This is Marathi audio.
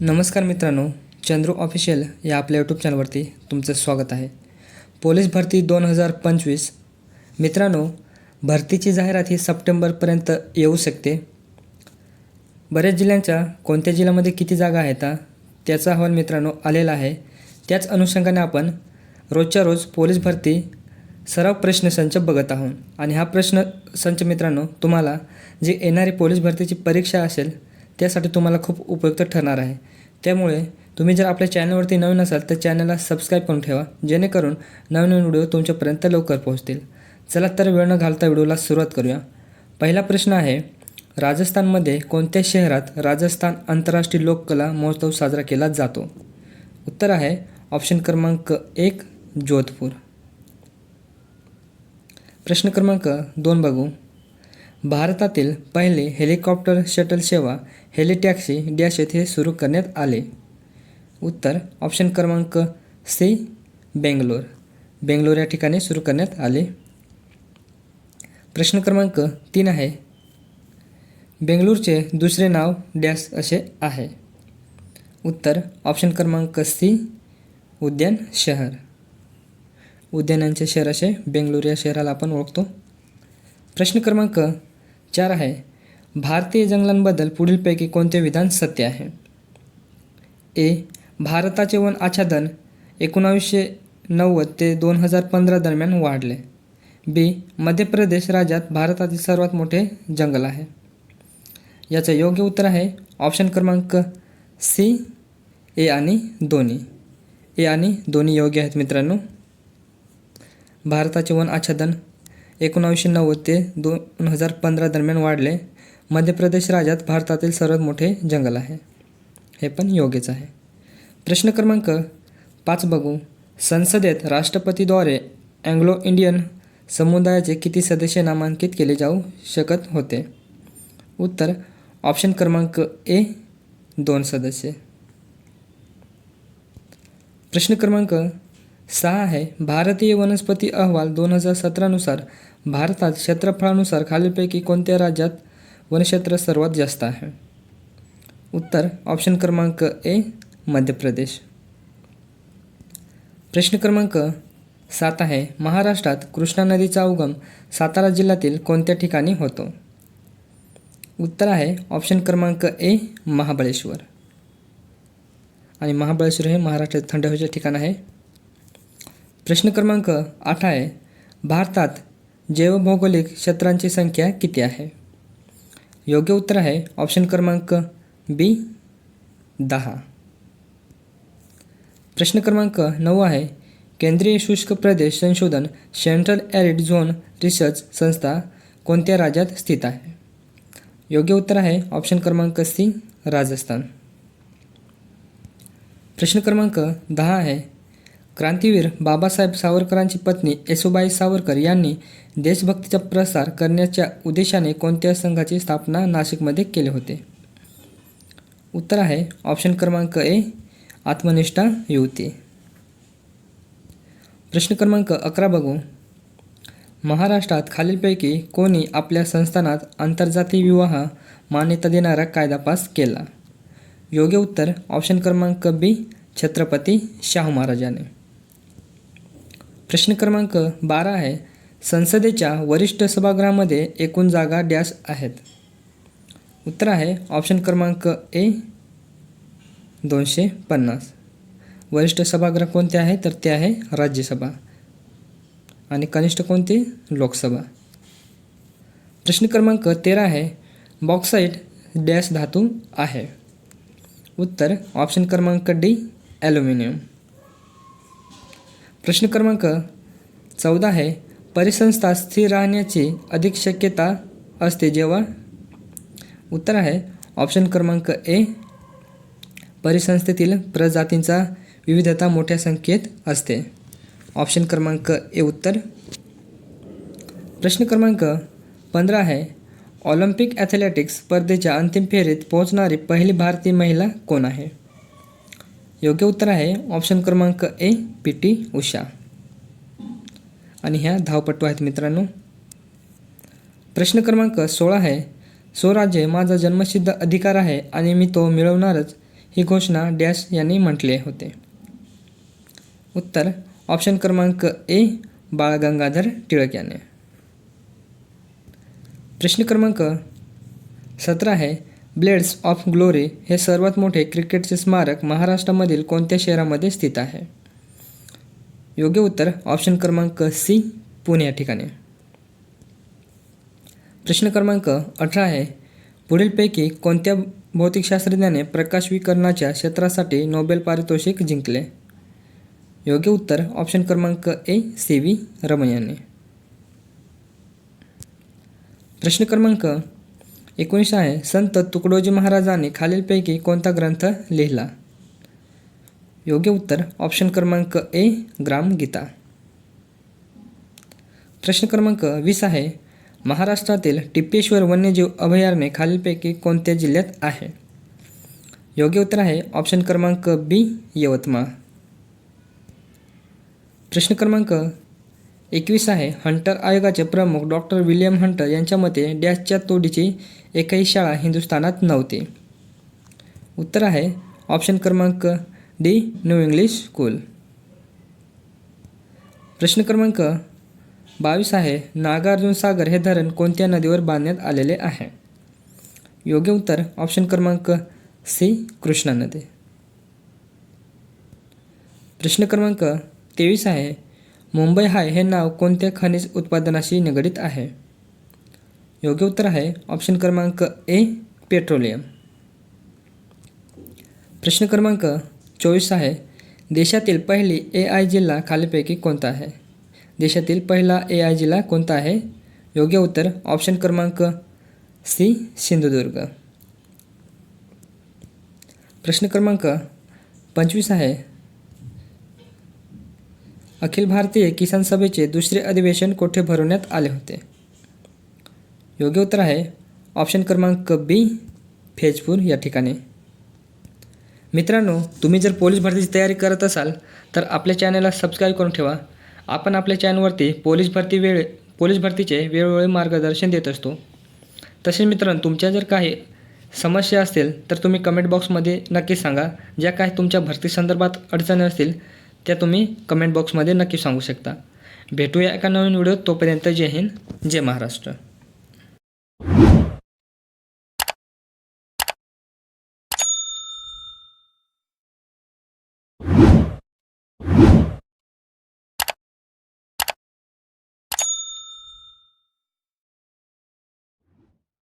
नमस्कार मित्रांनो चंद्रू ऑफिशियल या आपल्या यूट्यूब चॅनलवरती तुमचं स्वागत आहे. पोलीस भरती दोन हजार पंचवीस. मित्रांनो भरतीची जाहिरात ही सप्टेंबरपर्यंत येऊ शकते. बऱ्याच जिल्ह्यांच्या कोणत्या जिल्ह्यामध्ये किती जागा आहेत त्याचा अहवाल मित्रांनो आलेला आहे. त्याच अनुषंगाने आपण रोजच्या रोज पोलीस भरती सराव प्रश्नसंच बघत आहोत. आणि हा प्रश्न संच मित्रांनो तुम्हाला जी येणारी पोलीस भरतीची परीक्षा असेल त्यासाठी तुम्हाला खूप उपयुक्त ठरणार आहे. त्यामुळे तुम्ही जर आपल्या चॅनलवरती नवीन असाल तर चॅनलला सबस्क्राईब करून ठेवा जेणेकरून नवीन नवीन व्हिडिओ तुमच्यापर्यंत लवकर पोहोचतील. चला तर वेळ न घालता व्हिडिओला सुरुवात करूया. पहिला प्रश्न आहे राजस्थानमध्ये कोणत्या शहरात राजस्थान आंतरराष्ट्रीय लोककला महोत्सव साजरा केला जातो? उत्तर आहे ऑप्शन क्रमांक एक जोधपूर. प्रश्न क्रमांक दोन बघू. भारतातील पहिले हेलिकॉप्टर शटल सेवा हेलिटॅक्सी डॅश येथे सुरू करण्यात आले. उत्तर ऑप्शन क्रमांक सी बेंगलोर. बेंगलोर या ठिकाणी सुरू करण्यात आले. प्रश्न क्रमांक तीन आहे. बेंगलोरचे दुसरे नाव डॅश असे आहे. उत्तर ऑप्शन क्रमांक सी उद्यान शहर. उद्यानांचे शहर असे बेंगलोर या शहराला आपण ओळखतो. प्रश्न क्रमांक चार आहे. भारतीय जंगलांबद्दल पुढीलपैकी कोणते विधान सत्य आहे? ए. भारताचे वन आच्छादन एकोणावीसशे नव्वद ते दोन हजार पंधरा दरम्यान वाढले. बी. मध्य प्रदेश राज्यात भारतातील सर्वात मोठे जंगल आहे. याचं योग्य उत्तर आहे ऑप्शन क्रमांक सी ए आणि दोन्ही. ए आणि दोन्ही योग्य आहेत मित्रांनो. भारताचे वन आच्छादन एकोणावीसशे नव्वद ते दोन हजार पंधरा दरम्यान वाढले. मध्य प्रदेश राज्यात भारतातील सर्वात मोठे जंगल आहे. हे पण योग्यच आहे. प्रश्न क्रमांक पाच बघू. संसदेत राष्ट्रपतीद्वारे अँग्लो इंडियन समुदायाचे किती सदस्य नामांकित केले जाऊ शकत होते? उत्तर ऑप्शन क्रमांक ए दोन सदस्य. प्रश्न क्रमांक सहा आहे. भारतीय वनस्पती अहवाल दोन हजार सतरानुसार भारतात क्षेत्रफळानुसार खालीलपैकी कोणत्या राज्यात वनक्षेत्र सर्वात जास्त आहे. उत्तर ऑप्शन क्रमांक ए मध्य प्रदेश. प्रश्न क्रमांक सात आहे महाराष्ट्रात कृष्णा नदीचा उगम सातारा जिल्ह्यातील कोणत्या ठिकाणी होतो? उत्तर आहे ऑप्शन क्रमांक ए महाबळेश्वर. आणि महाबळेश्वर हे महाराष्ट्रात थंड हवेचे ठिकाण आहे. प्रश्न क्रमांक आठ आहे भारतात जैवभौगोलिक क्षेत्रांची संख्या किती आहे? योग्य उत्तर आहे ऑप्शन क्रमांक बी, दहा. प्रश्न क्रमांक नऊ आहे केंद्रीय शुष्क प्रदेश संशोधन सेंट्रल ॲरिड झोन रिसर्च संस्था कोणत्या राज्यात स्थित आहे? योग्य उत्तर आहे ऑप्शन क्रमांक सी, राजस्थान. प्रश्न क्रमांक दहा आहे क्रांतीवीर बाबासाहेब सावरकरांची पत्नी येसुबाई सावरकर यांनी देशभक्तीचा प्रसार करण्याच्या उद्देशाने कोणत्या संघाची स्थापना नाशिकमध्ये केले होते? उत्तर आहे ऑप्शन क्रमांक ए आत्मनिष्ठा युवती. प्रश्न क्रमांक अकरा बघू. महाराष्ट्रात खालीलपैकी कोणी आपल्या संस्थानात आंतरजातीय विवाह मान्यता देणारा कायदा पास केला? योग्य उत्तर ऑप्शन क्रमांक बी छत्रपती शाहू महाराजाने. प्रश्न क्रमांक बारा आहे. संसदेच्या वरिष्ठ सभागृहामध्ये एकूण जागा डॅश आहेत. उत्तर आहे ऑप्शन क्रमांक ए दोनशे पन्नास. वरिष्ठ सभागृह कोणते आहे? तर ते आहे राज्यसभा. आणि कनिष्ठ कोणते? लोकसभा. प्रश्न क्रमांक तेरा आहे बॉक्साईट डॅश धातू आहे. उत्तर ऑप्शन क्रमांक डी ॲल्युमिनियम प्रश्न क्रमांक चौदा आहे. परिसंस्था स्थिर राहण्याची अधिक शक्यता असते जेव्हा? उत्तर आहे. ऑप्शन क्रमांक ए परिसंस्थेतील प्रजातींचा विविधता मोठ्या संख्येत असते. ऑप्शन क्रमांक ए उत्तर. प्रश्न क्रमांक पंधरा आहे. ऑलिम्पिक ॲथलेटिक्स स्पर्धेच्या अंतिम फेरीत पोहोचणारी पहिली भारतीय महिला कोण आहे? योग्य उत्तर आहे ऑप्शन क्रमांक ए पी टी उषा. आणि ह्या धावपटू आहेत मित्रांनो. प्रश्न क्रमांक सोळा आहे स्वराज्य माझा जन्मसिद्ध अधिकार आहे आणि मी तो मिळवणारच ही घोषणा डॅश यांनी म्हटले होते. उत्तर ऑप्शन क्रमांक ए बाळ गंगाधर टिळक याने. प्रश्न क्रमांक सतरा आहे ब्लेड्स ऑफ ग्लोरी हे सर्वात मोठे क्रिकेटचे स्मारक महाराष्ट्रामधील कोणत्या शहरामध्ये स्थित आहे? योग्य उत्तर ऑप्शन क्रमांक सी पुणे या ठिकाणी. प्रश्न क्रमांक अठरा आहे पुढीलपैकी कोणत्या भौतिकशास्त्रज्ञाने प्रकाश विकरणाच्या क्षेत्रासाठी नोबेल पारितोषिक जिंकले? योग्य उत्तर ऑप्शन क्रमांक ए सी व्ही रमण यांनी. प्रश्न क्रमांक एकोणीस आहे. संत तुकडोजी महाराजांनी खालीलपैकी कोणता ग्रंथ लिहिला? योग्य उत्तर ऑप्शन क्रमांक ए ग्रामगीता प्रश्न क्रमांक वीस आहे. महाराष्ट्रातील टिप्पेश्वर वन्यजीव अभयारण्य खालीलपैकी कोणत्या जिल्ह्यात आहे? योग्य उत्तर आहे ऑप्शन क्रमांक बी यवतमाळ. प्रश्न क्रमांक एकवीस आहे. हंटर आयोगाचे प्रमुख डॉक्टर विल्यम हंटर यांच्या मते डॅशच्या तोडीची एकही शाळा हिंदुस्थानात नव्हती. उत्तर आहे ऑप्शन क्रमांक डी न्यू इंग्लिश स्कूल प्रश्न क्रमांक बावीस आहे नागार्जुन सागर हे धरण कोणत्या नदीवर बांधण्यात आलेले आहे? योग्य उत्तर ऑप्शन क्रमांक सी कृष्णा नदी. प्रश्न क्रमांक तेवीस आहे मुंबई हाय हे नाव कोणत्या खनिज उत्पादनाशी निगडीत आहे? योग्य उत्तर आहे. ऑप्शन क्रमांक ए पेट्रोलियम प्रश्न क्रमांक चोवीस आहे. देशातील पहिली ए आय जिल्हा खालीपैकी कोणता आहे? देशातील पहिला ए आय जिल्हा कोणता आहे? योग्य उत्तर ऑप्शन क्रमांक सी सिंधुदुर्ग. प्रश्न क्रमांक पंचवीस आहे. अखिल भारतीय किसान सभेचे दुसरे अधिवेशन कोठे भरवण्यात आले होते? योग्य उत्तर आहे. ऑप्शन क्रमांक बी फेजपूर या ठिकाणी. मित्रांनो तुम्ही जर पोलीस भरतीची तयारी करत असाल तर आपल्या चॅनलला सबस्क्राईब करून ठेवा. आपण आपल्या चॅनलवरती पोलीस भरती वेळ पोलीस भरतीचे वेळोवेळी मार्गदर्शन देत असतो. तसेच मित्रांनो तुमच्या जर काही समस्या असतील तर तुम्ही कमेंट बॉक्समध्ये नक्की सांगा. ज्या काही तुमच्या भरती संदर्भात अडचणी असतील त्या तुम्ही कमेंट बॉक्समध्ये नक्की सांगू शकता. भेटूया एका नवीन व्हिडिओ तोपर्यंत जय हिंद जय महाराष्ट्र.